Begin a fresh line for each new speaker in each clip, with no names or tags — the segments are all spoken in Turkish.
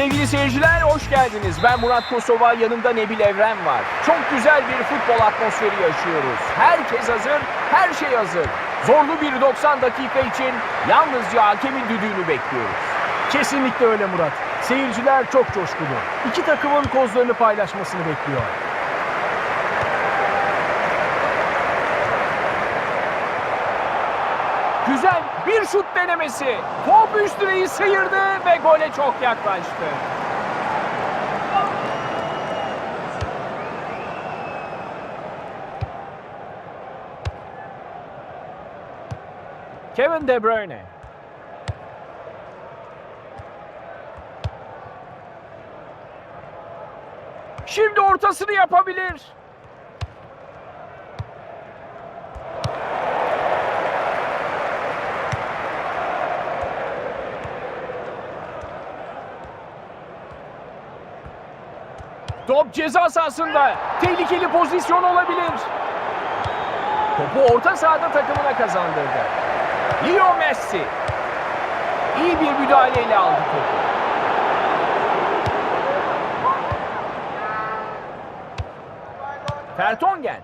Sevgili seyirciler hoş geldiniz. Ben Murat Kosova, yanımda Nebil Evren var. Çok güzel bir futbol atmosferi yaşıyoruz. Herkes hazır, her şey hazır. Zorlu bir 90 dakika için yalnızca hakemin düdüğünü bekliyoruz.
Kesinlikle öyle Murat. Seyirciler çok coşkulu. İki takımın kozlarını paylaşmasını bekliyor.
Güzel bir şut denemesi. Top üst direği sıyırdı ve gole çok yaklaştı. Kevin De Bruyne. Şimdi ortasını yapabilir. Top ceza sahasında. Tehlikeli pozisyon olabilir. Topu orta sahada takımına kazandırdı. Leo Messi. İyi bir müdahaleyle aldı topu. Fertongen.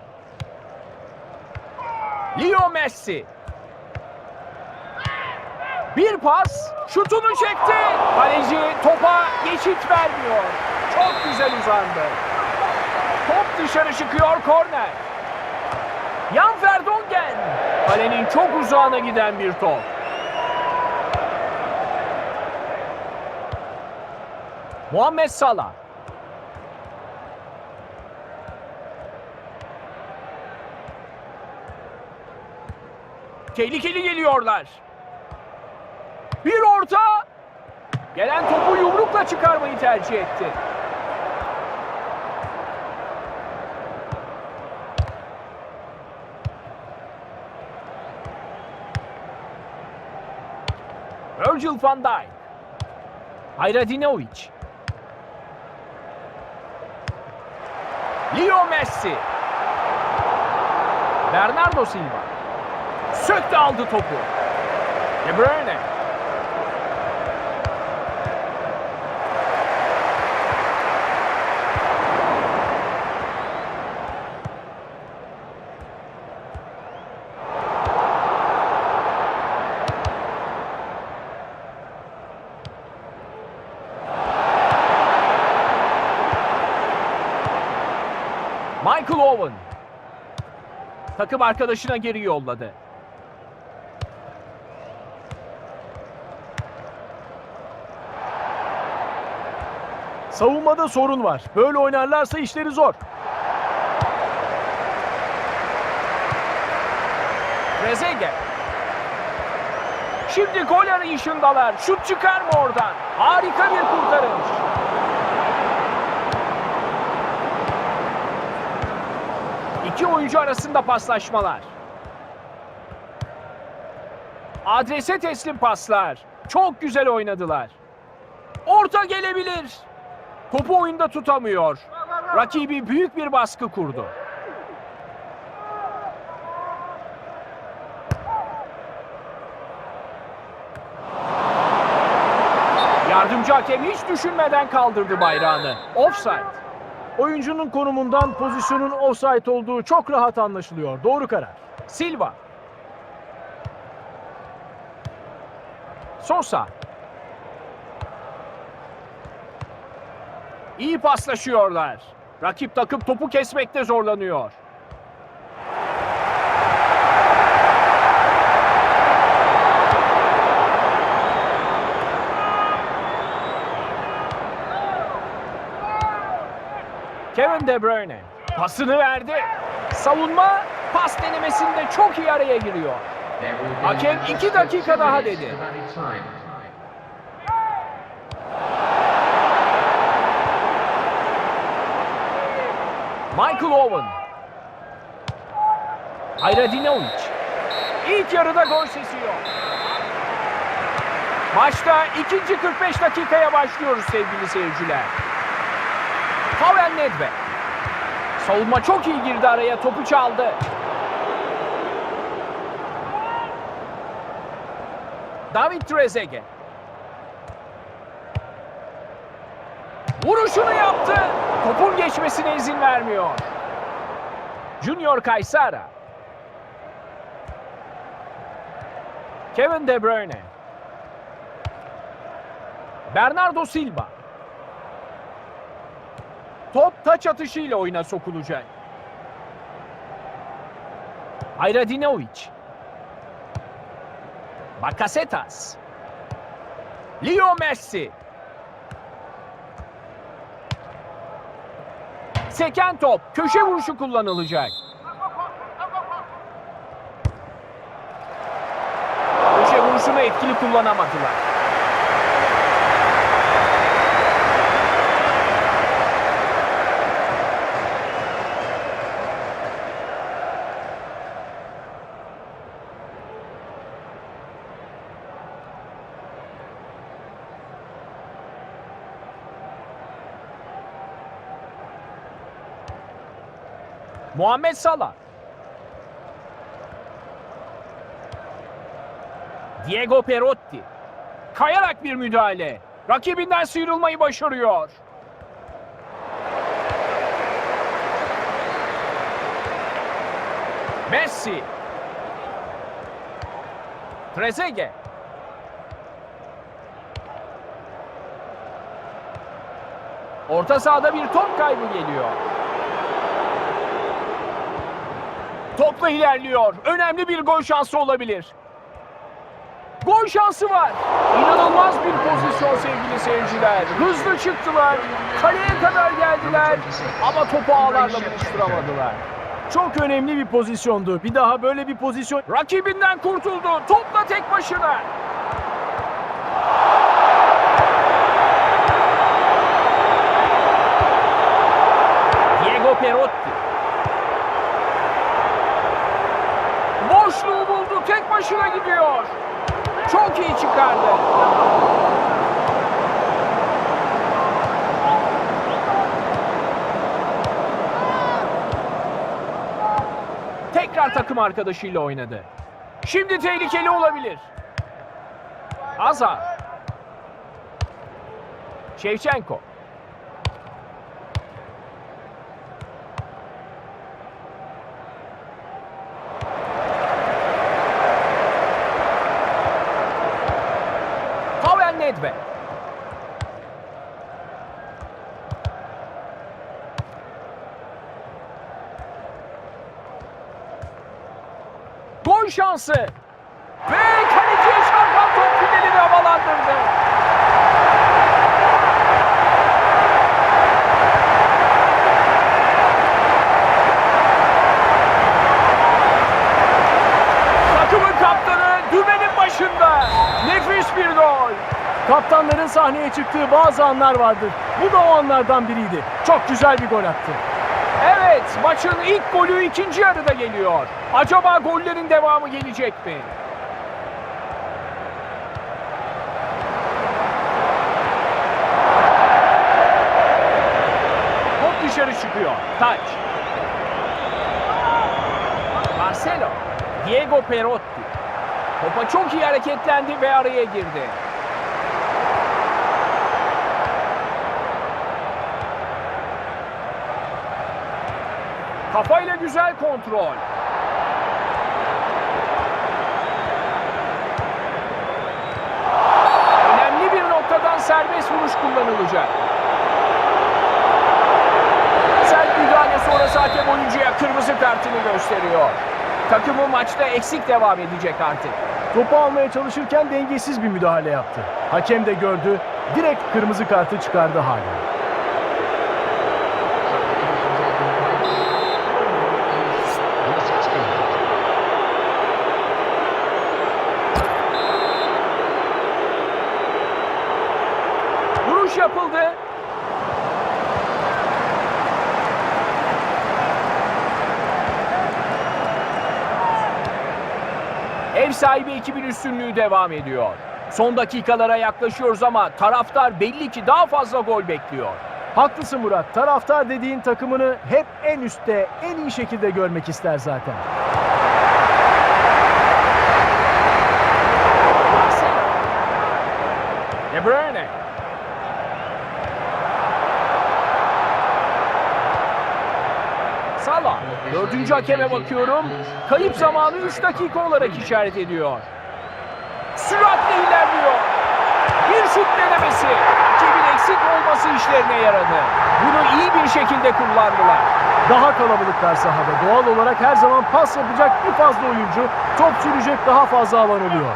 Leo Messi. Bir pas, şutunu çekti. Kaleci topa geçit vermiyor. Çok güzel uzandı. Top dışarı çıkıyor korner. Jan Verdongen. Kalenin çok uzağına giden bir top. Muhammed Salah. Tehlikeli geliyorlar. Bir orta. Gelen topu yumrukla çıkarmayı tercih etti. Virgil van Dijk. Hayradinovic. Leo Messi. Bernardo Silva. Söktü aldı topu. De Bruyne. Michael Owen. Takım arkadaşına geri yolladı.
Savunmada sorun var. Böyle oynarlarsa işleri zor.
Trezeguet. Şimdi gol arayışındalar. Şut çıkar mı oradan? Harika bir kurtarış. İki oyuncu arasında paslaşmalar. Adrese teslim paslar. Çok güzel oynadılar. Orta gelebilir. Topu oyunda tutamıyor. Rakibi büyük bir baskı kurdu. Yardımcı hakem hiç düşünmeden kaldırdı bayrağını. Offside.
Oyuncunun konumundan pozisyonun offside olduğu çok rahat anlaşılıyor. Doğru karar.
Silva. Sosa. İyi paslaşıyorlar. Rakip takım topu kesmekte zorlanıyor. Kevin De Bruyne pasını verdi. Savunma pas denemesinde çok iyi araya giriyor.
Hakem 2 dakika daha dedi.
Michael Owen. Hayradinovic. İlk yarıda gol sesi yok. Maçta ikinci 45 dakikaya başlıyoruz sevgili seyirciler. Pavel Nedved. Savunma çok iyi girdi araya topu çaldı. David Trezeguet. Vuruşunu yaptı. Topun geçmesine izin vermiyor. Junior Kaysara. Kevin De Bruyne. Bernardo Silva. Top taç atışıyla oyuna sokulacak. Ayradinovic. Bakasetas. Leo Messi. Seken top. Köşe vuruşu kullanılacak. Köşe vuruşunu etkili kullanamadılar. Muhammed Salah. Diego Perotti. Kayarak bir müdahale. Rakibinden sıyrılmayı başarıyor. Messi. Trezeguet. Orta sahada bir top kaybı geliyor. Topla ilerliyor. Önemli bir gol şansı olabilir. Gol şansı var. İnanılmaz bir pozisyon sevgili seyirciler. Hızlı çıktılar. Kaleye kadar geldiler. Ama topu ağlarla buluşturamadılar.
Çok önemli bir pozisyondu. Bir daha böyle bir pozisyon
Rakibinden kurtuldu. Topla tek başına. Diego Perotti. Boşluğu buldu. Tek başına gidiyor. Çok iyi çıkardı. Tekrar takım arkadaşıyla oynadı. Şimdi tehlikeli olabilir. Azar. Şevçenko. Pavel Nedved. Gol şansı. Ve kaleciye çarpan top finalini havalandırdı. Takımın kaptanı dümenin başında. Nefis bir gol.
kaptanların sahneye çıktığı bazı anlar vardır. Bu da o anlardan biriydi. Çok güzel bir gol attı.
Evet, maçın ilk golü ikinci yarıda geliyor. Acaba gollerin devamı gelecek mi? Top dışarı çıkıyor. Taç. Marcelo. Diego Perotti. Topa çok iyi hareketlendi ve araya girdi. Kafayla güzel kontrol. Önemli bir noktadan serbest vuruş kullanılacak. Sert müdahale sonrası hakem oyuncuya kırmızı kartını gösteriyor. Takımı maçta eksik devam edecek artık.
Topu almaya çalışırken dengesiz bir müdahale yaptı. Hakem de gördü. Direkt kırmızı kartı çıkardı hala.
Yapıldı. Ev sahibi ekibin üstünlüğü devam ediyor. Son dakikalara yaklaşıyoruz ama taraftar belli ki daha fazla gol bekliyor.
Haklısın Murat. Taraftar dediğin takımını hep en üstte, en iyi şekilde görmek ister zaten.
De Bruyne. Dördüncü hakeme bakıyorum. Kayıp zamanı 3 dakika olarak işaret ediyor. Süratle ilerliyor. Bir şut denemesi. Rakibin eksik olması işlerine yaradı. Bunu iyi bir şekilde kullandılar.
Daha kalabalıklar sahada. Doğal olarak her zaman pas yapacak bir fazla oyuncu, top sürecek daha fazla alan oluyor.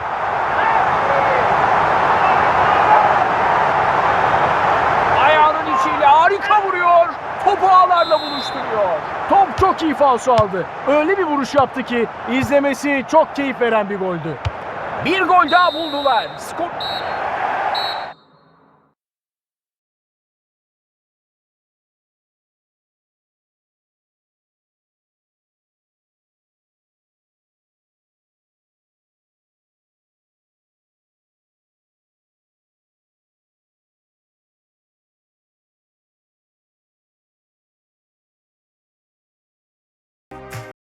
Topu ağlarla buluşturuyor.
Top çok iyi falso aldı. Öyle bir vuruş yaptı ki izlemesi çok keyif veren bir goldü.
Bir gol daha buldular. Skor